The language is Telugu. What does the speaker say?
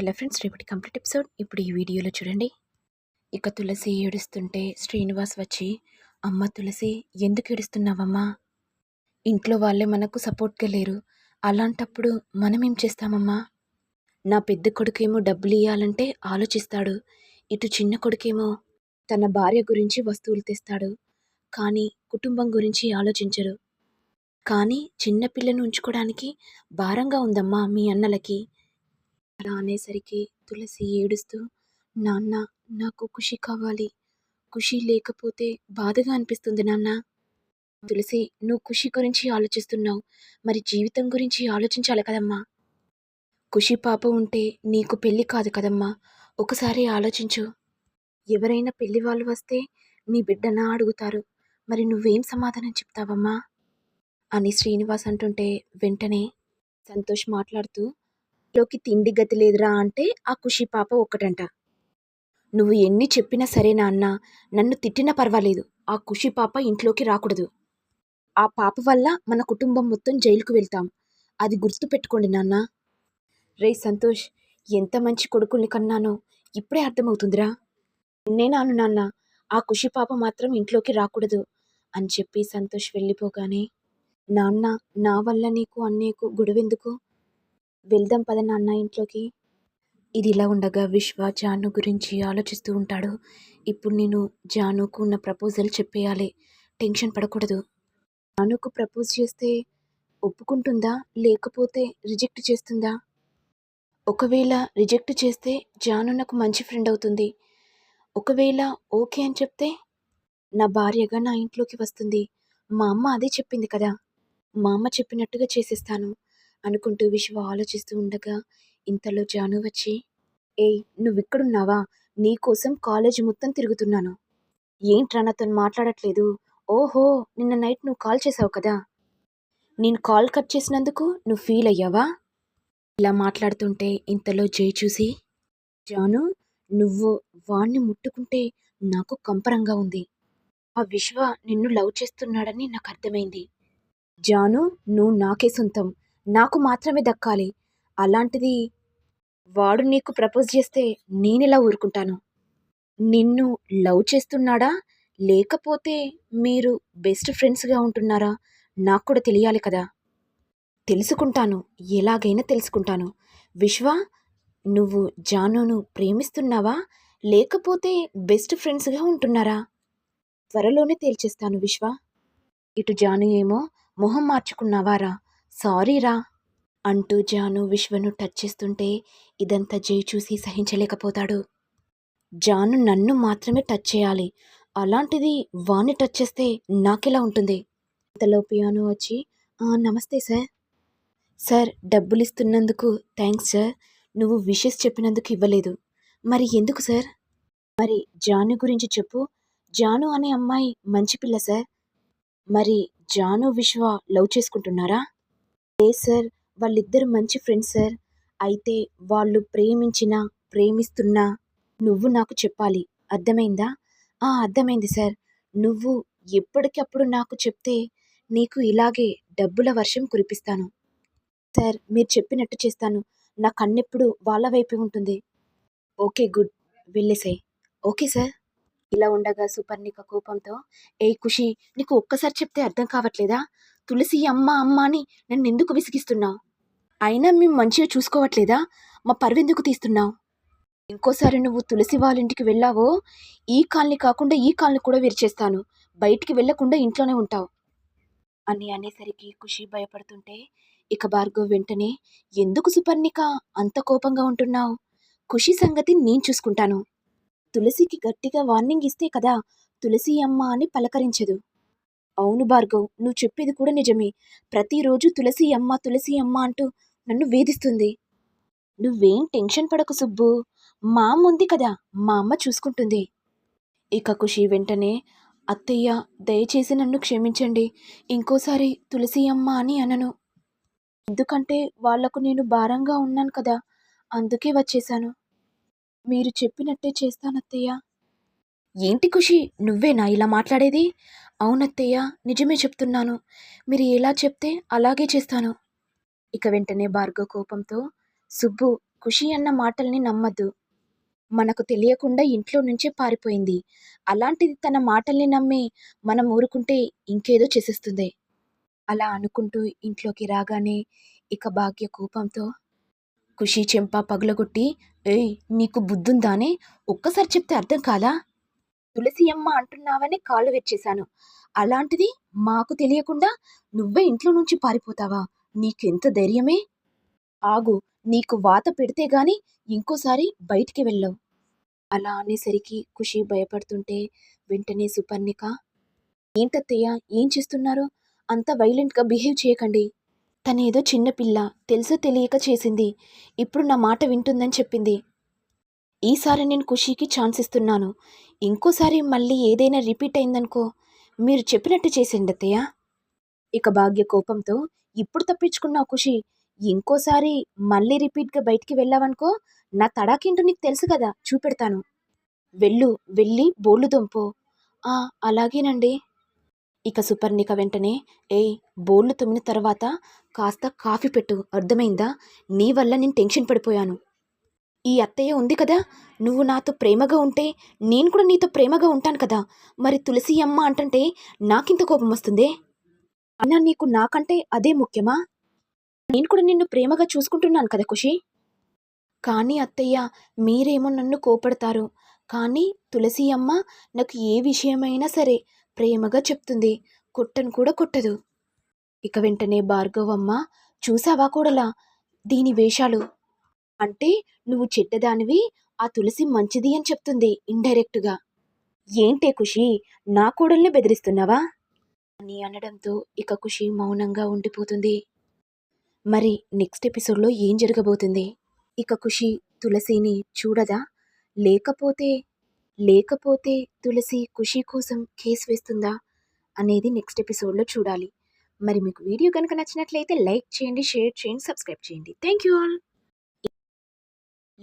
హలో ఫ్రెండ్స్ రేపటి కంప్లీట్ ఎపిసోడ్. ఇప్పుడు ఈ వీడియోలో చూడండి. ఇక తులసి ఏడుస్తుంటే శ్రీనివాస్ వచ్చి అమ్మ తులసి ఎందుకు ఏడుస్తున్నావమ్మా? ఇంట్లో వాళ్ళే మనకు సపోర్ట్గా లేరు. అలాంటప్పుడు మనం ఏం చేస్తామమ్మా? నా పెద్ద కొడుకేమో డబ్బులు ఇవ్వాలంటే ఆలోచిస్తాడు. ఇటు చిన్న కొడుకేమో తన భార్య గురించి వస్తువులు తెస్తాడు. కానీ కుటుంబం గురించి ఆలోచించరు కానీ చిన్న పిల్లను ఉంచుకోవడానికి భారంగా ఉందమ్మా మీ అన్నలకి. అలా అనేసరికి తులసి ఏడుస్తూ నాన్న నాకు ఖుషి కావాలి. ఖుషి లేకపోతే బాధగా అనిపిస్తుంది నాన్న. తులసి నువ్వు ఖుషి గురించి ఆలోచిస్తున్నావు. మరి జీవితం గురించి ఆలోచించాలి కదమ్మా. ఖుషి పాప ఉంటే నీకు పెళ్ళి కాదు కదమ్మా. ఒకసారి ఆలోచించు. ఎవరైనా పెళ్ళి వాళ్ళు వస్తే నీ బిడ్డనా అడుగుతారు. మరి నువ్వేం సమాధానం చెప్తావమ్మా? అని శ్రీనివాస్ అంటుంటే వెంటనే సంతోష్ మాట్లాడుతూ ఇంట్లోకి తిండి గతి లేదురా అంటే ఆ ఖుషి పాప ఒక్కటంట. నువ్వు ఎన్ని చెప్పినా సరే నాన్న నన్ను తిట్టినా పర్వాలేదు. ఆ ఖుషి పాప ఇంట్లోకి రాకూడదు. ఆ పాప వల్ల మన కుటుంబం మొత్తం జైలుకు వెళ్తాం. అది గుర్తుపెట్టుకోండి నాన్న. రే సంతోష్ ఎంత మంచి కొడుకుల్ని కన్నానో ఇప్పుడే అర్థమవుతుందిరా. నేనాను నాన్న ఆ ఖుషి పాప మాత్రం ఇంట్లోకి రాకూడదు అని చెప్పి సంతోష్ వెళ్ళిపోగానే నాన్న నా వల్ల నీకు అన్నయ్యకు గొడవెందుకు? వెళ్దాం పద నాన్న ఇంట్లోకి. ఇది ఇలా ఉండగా విశ్వ జాను గురించి ఆలోచిస్తూ ఉంటాడు. ఇప్పుడు నేను జానుకు ఉన్న ప్రపోజల్ చెప్పేయాలి. టెన్షన్ పడకూడదు. జానుకు ప్రపోజ్ చేస్తే ఒప్పుకుంటుందా? లేకపోతే రిజెక్ట్ చేస్తుందా? ఒకవేళ రిజెక్ట్ చేస్తే జాను నాకు మంచి ఫ్రెండ్ అవుతుంది. ఒకవేళ ఓకే అని చెప్తే నా భార్యగా నా ఇంట్లోకి వస్తుంది. మా అమ్మ అదే చెప్పింది కదా. మా అమ్మ చెప్పినట్టుగా చేసేస్తాను. అనుకుంటూ విశ్వ ఆలోచిస్తూ ఉండగా ఇంతలో జాను వచ్చి ఏయ్ నువ్విక్కడున్నావా? నీకోసం కాలేజీ మొత్తం తిరుగుతున్నాను. ఏంట్రా నాతో మాట్లాడట్లేదు? ఓహో నిన్న నైట్ నువ్వు కాల్ చేసావు కదా? నేను కాల్ కట్ చేసినందుకు నువ్వు ఫీల్ అయ్యావా? ఇలా మాట్లాడుతుంటే ఇంతలో జై చూసి జాను నువ్వు వాణ్ణి ముట్టుకుంటే నాకు కంపరంగా ఉంది. ఆ విశ్వ నిన్ను లవ్ చేస్తున్నాడని నాకు అర్థమైంది. జాను నువ్వు నాకే సొంతం. నాకు మాత్రమే దక్కాలి. అలాంటిది వాడు నీకు ప్రపోజ్ చేస్తే నేనెలా ఊరుకుంటాను? నిన్ను లవ్ చేస్తున్నాడా? లేకపోతే మీరు బెస్ట్ ఫ్రెండ్స్గా ఉంటున్నారా? నాకు కూడా తెలియాలి కదా. తెలుసుకుంటాను. ఎలాగైనా తెలుసుకుంటాను. విశ్వ నువ్వు జానును ప్రేమిస్తున్నావా? లేకపోతే బెస్ట్ ఫ్రెండ్స్గా ఉంటున్నారా? త్వరలోనే తేల్చేస్తాను విశ్వ. ఇటు జాను ఏమో మొహం మార్చుకున్నావారా? సారీరా అంటూ జాను విశ్వను టచ్ చేస్తుంటే ఇదంతా జై చూసి సహించలేకపోతాడు. జాను నన్ను మాత్రమే టచ్ చేయాలి. అలాంటిది వాణ్ణి టచ్ చేస్తే నాకెలా ఉంటుంది? ఇంతలో పియానో వచ్చి నమస్తే సార్. సార్ డబ్బులు ఇస్తున్నందుకు థ్యాంక్స్ సార్. నువ్వు విషెస్ చెప్పినందుకు ఇవ్వలేదు. మరి ఎందుకు సార్? మరి జాను గురించి చెప్పు. జాను అనే అమ్మాయి మంచి పిల్ల సార్. మరి జాను విశ్వ లవ్ చేసుకుంటున్నారా? లేదు సార్? వాళ్ళిద్దరు మంచి ఫ్రెండ్స్ సార్. అయితే వాళ్ళు ప్రేమించినా ప్రేమిస్తున్నా నువ్వు నాకు చెప్పాలి. అర్థమైందా? ఆ అర్థమైంది సార్. నువ్వు ఎప్పటికప్పుడు నాకు చెప్తే నీకు ఇలాగే డబ్బుల వర్షం కురిపిస్తాను. సార్ మీరు చెప్పినట్టు చేస్తాను. నా కన్నెప్పుడు వాళ్ళ వైపే ఉంటుంది. Okay good. వెళ్ళేసాయి. Okay sir. ఇలా ఉండగా సుపర్ణిక కోపంతో ఏ ఖుషి నీకు ఒక్కసారి చెప్తే అర్థం కావట్లేదా? తులసి అమ్మ అమ్మ అని నన్ను ఎందుకు విసిగిస్తున్నావు అయినా మేము మంచిగా చూసుకోవట్లేదా? మా పరువెందుకు తీస్తున్నావు? ఇంకోసారి నువ్వు తులసి వాళ్ళ ఇంటికి వెళ్ళావో ఈ కాల్ని కాకుండా ఈ కాల్ని కూడా విరిచేస్తాను. బయటికి వెళ్ళకుండా ఇంట్లోనే ఉంటావు. అని అనేసరికి ఖుషి భయపడుతుంటే ఇక భార్గవ్ వెంటనే ఎందుకు సుపర్ణిక? అంత కోపంగా ఉంటున్నావు? ఖుషి సంగతి నేను చూసుకుంటాను. తులసికి గట్టిగా వార్నింగ్ ఇస్తే కదా తులసి అమ్మ అని పలకరించదు. అవును భార్గవ్ నువ్వు చెప్పేది కూడా నిజమే. ప్రతిరోజు తులసి అమ్మ తులసి అమ్మ అంటూ నన్ను వేధిస్తుంది. నువ్వేం టెన్షన్ పడకు సుబ్బు. మా అమ్మ ఉంది కదా మా అమ్మ చూసుకుంటుంది. ఇక ఖుషి వెంటనే అత్తయ్య దయచేసి నన్ను క్షమించండి. ఇంకోసారి తులసి అమ్మ అని అనను. ఎందుకంటే వాళ్ళకు నేను భారంగా ఉన్నాను కదా అందుకే వచ్చేశాను. మీరు చెప్పినట్టే చేస్తానత్తయ్య ఏంటి ఖుషి? నువ్వేనా ఇలా మాట్లాడేది? అవునత్తయ్య నిజమే చెప్తున్నాను. మీరు ఎలా చెప్తే అలాగే చేస్తాను. ఇక వెంటనే భార్గవ కోపంతో సుబ్బు ఖుషి అన్న మాటల్ని నమ్మద్దు. మనకు తెలియకుండా ఇంట్లో నుంచే పారిపోయింది. అలాంటిది తన మాటల్ని నమ్మి మనం ఊరుకుంటే ఇంకేదో చేసేస్తుంది. అలా అనుకుంటూ ఇంట్లోకి రాగానే ఇక భాగ్య కోపంతో ఖుషి చెంప పగులగొట్టి ఏయ్ నీకు బుద్ధుందానే ఒక్కసారి చెప్తే అర్థం కాలా తులసి అమ్మ అంటున్నావని కాళ్ళు వెచ్చేశాను అలాంటిది మాకు తెలియకుండా నువ్వే ఇంట్లో నుంచి పారిపోతావా? నీకెంత ధైర్యమే? ఆగు నీకు వాత పెడితే గాని ఇంకోసారి బయటికి వెళ్ళవు. అలా అనేసరికి ఖుషి భయపడుతుంటే వెంటనే సుపర్ణిక ఏంటత్తయ్య ఏం చేస్తున్నారు? అంత వైలెంట్గా బిహేవ్ చేయకండి. తనేదో చిన్నపిల్ల తెలుసో తెలియక చేసింది. ఇప్పుడు నా మాట వింటుందని చెప్పింది. ఈసారి నేను ఖుషీకి ఛాన్స్ ఇస్తున్నాను. ఇంకోసారి మళ్ళీ ఏదైనా రిపీట్ అయిందనుకో మీరు చెప్పినట్టు చేసేయండి అత్తయ్య. ఇక భాగ్య కోపంతో ఇప్పుడు తప్పించుకున్నావు ఖుషి. ఇంకోసారి మళ్ళీ రిపీట్గా బయటికి వెళ్ళావనుకో నా తడాకింటో నీకు తెలుసు కదా చూపెడతాను. వెళ్ళు వెళ్ళి బోళ్ళు దొంపు. ఆ అలాగేనండి. ఇక సుపర్ణిక వెంటనే ఏయ్ బోళ్ళు తొమ్మిన తర్వాత కాస్త కాఫీ పెట్టు అర్థమైందా? నీ వల్ల నేను టెన్షన్ పడిపోయాను. ఈ అత్తయ్య ఉంది కదా నువ్వు నాతో ప్రేమగా ఉంటే నేను కూడా నీతో ప్రేమగా ఉంటాను కదా. మరి తులసి అమ్మ అంటుంటే నాకింత కోపం వస్తుందే? అన్నా నీకు నాకంటే అదే ముఖ్యమా? నేను కూడా నిన్ను ప్రేమగా చూసుకుంటున్నాను కదా ఖుషి. కానీ అత్తయ్య మీరేమో నన్ను కోపడతారు. కానీ తులసి అమ్మ నాకు ఏ విషయమైనా సరే ప్రేమగా చెప్తుంది. కొట్టను కూడా కొట్టదు. ఇక వెంటనే భార్గవమ్మ చూసావా కూడలా? దీని వేషాలు. అంటే నువ్వు చెడ్డదానివి ఆ తులసి మంచిది అని చెప్తుంది ఇండైరెక్ట్గా. ఏంటే ఖుషి? నా కోడల్ని బెదిరిస్తున్నావా? అని అనడంతో ఇక ఖుషి మౌనంగా ఉండిపోతుంది. మరి నెక్స్ట్ ఎపిసోడ్లో ఏం జరగబోతుంది? ఇక ఖుషి తులసిని చూడదా? లేకపోతే లేకపోతే తులసి ఖుషి కోసం కేసు వేస్తుందా? అనేది నెక్స్ట్ ఎపిసోడ్లో చూడాలి. మరి మీకు వీడియో కనుక నచ్చినట్లయితే లైక్ చేయండి షేర్ చేయండి సబ్స్క్రైబ్ చేయండి. Thank you all!